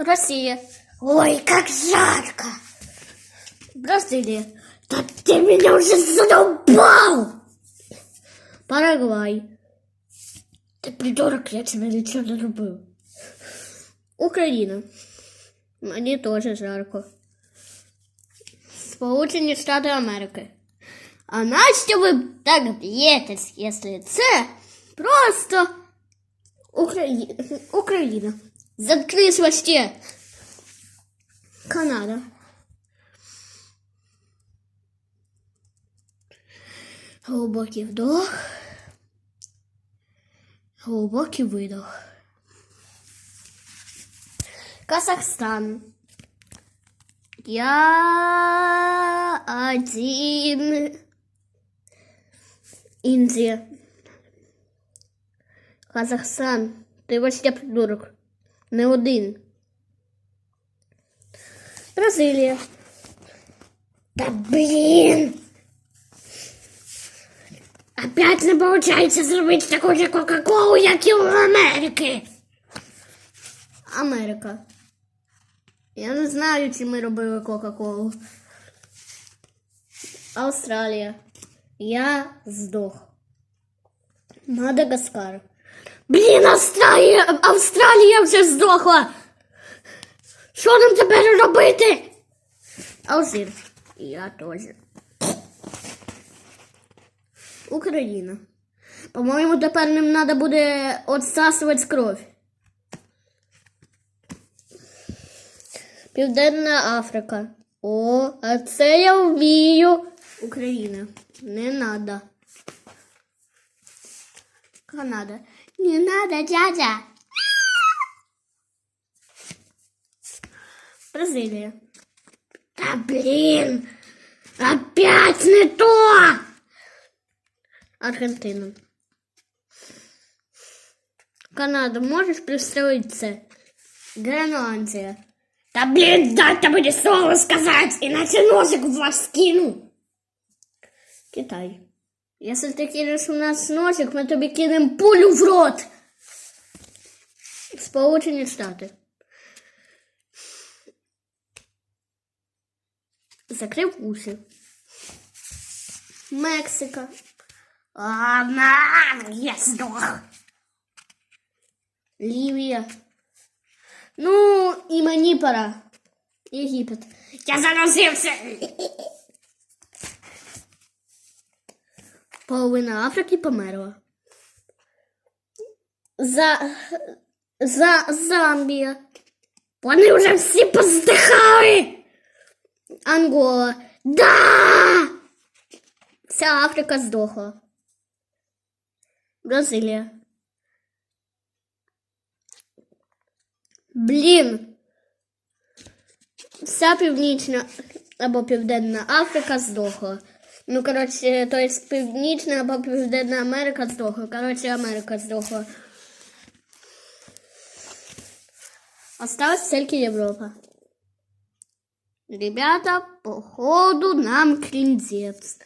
Россия. Ой, как жарко! Бразилия. Да ты меня уже задолбал! Парагвай. Ты придурок, я тебе ничего не люблю. Україна. Мені теж жарко. Сполучені Штати Америки. А нащо ви так б'єтесь, якщо це просто Украї... Україна. Заткнись вообще. Канада. Глибокий вдох. Глибокий видох. Казахстан. Я один. Индия. Казахстан. Ти вообще придурок. Не один. Бразилія. Да блин! Опять не получается зробити таку же Кока-Колу, як і у Америки. Америка. Я не знаю, чи ми робили Кока-Колу. Австралія. Я здох. Мадагаскар. Блін, Австралія, Австралія вже здохла. Що нам тепер робити? Алжир. Я теж. Україна. По-моєму, тепер нам треба буде отсасувати кров. Південна Африка. О, а це я вмію. Україна. Не надо. Канада. Не надо, дядя. Бразилія. Да блин, опять не то. Аргентина. Канада, можеш представити це? Гренландія. Да блин, дайте мені слово сказать, иначе ножик в вас скину. Китай. Якщо ти кинеш у нас носик, ми тобі кинемо пулю в рот. Сполучені Штати. Закрив уші. Мексика. Ладно, я сдох. Лівія. Ну, і мені пора. Єгипет. Я заносився. Половина Африки померла. За... За... Замбія. Вони вже всі поздихали. Ангола. Да! Вся Африка здохла. Бразилія. Блін. Вся північна або південна Африка здохла. Ну, коротше, то есть північна або південна Америка здохла. Коротше, Америка здохла. Осталась тільки Європа. Ребята, походу нам крінзець.